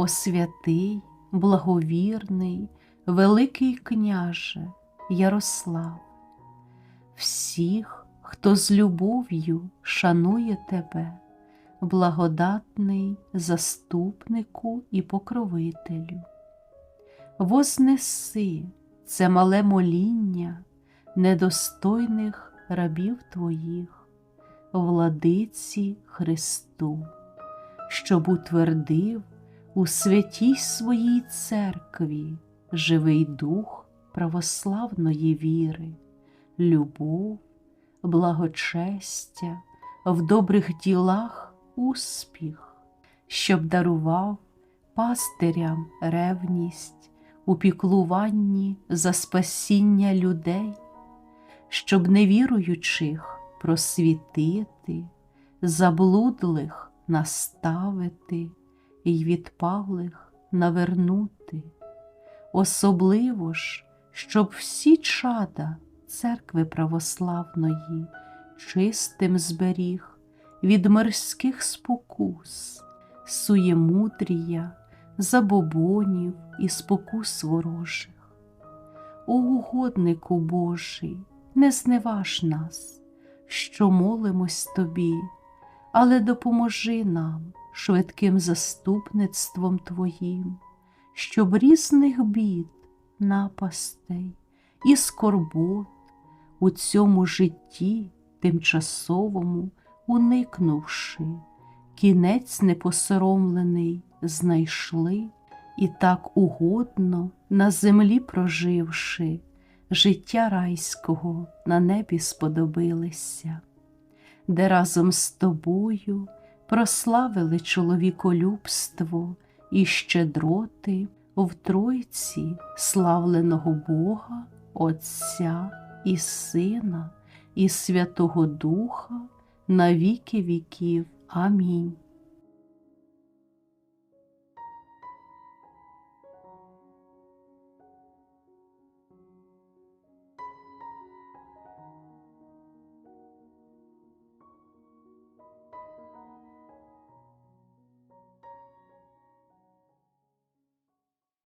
О святий, благовірний, Великий княже Ярослав, всіх, хто з любов'ю шанує тебе, благодатний заступнику і покровителю, вознеси це мале моління недостойних рабів твоїх, владиці Христу, щоб утвердив у святій своїй церкві живий дух православної віри, любов, благочестя, в добрих ділах успіх, щоб дарував пастирям ревність у піклуванні за спасіння людей, щоб невіруючих просвітити, заблудлих наставити й відпалих навернути, особливо ж, щоб всі чада церкви православної чистим зберіг від мирських спокус, суємудрія, забобонів і спокус ворожих. О угоднику Божий, не зневаж нас, що молимось тобі, але допоможи нам швидким заступництвом Твоїм, щоб різних бід, напастей і скорбот у цьому житті тимчасовому уникнувши, кінець непосоромлений знайшли і так угодно на землі проживши, життя райського на небі сподобилися, де разом з тобою прославили чоловіколюбство і щедроти в Тройці славленого Бога, Отця і Сина, і Святого Духа на віки віків. Амінь.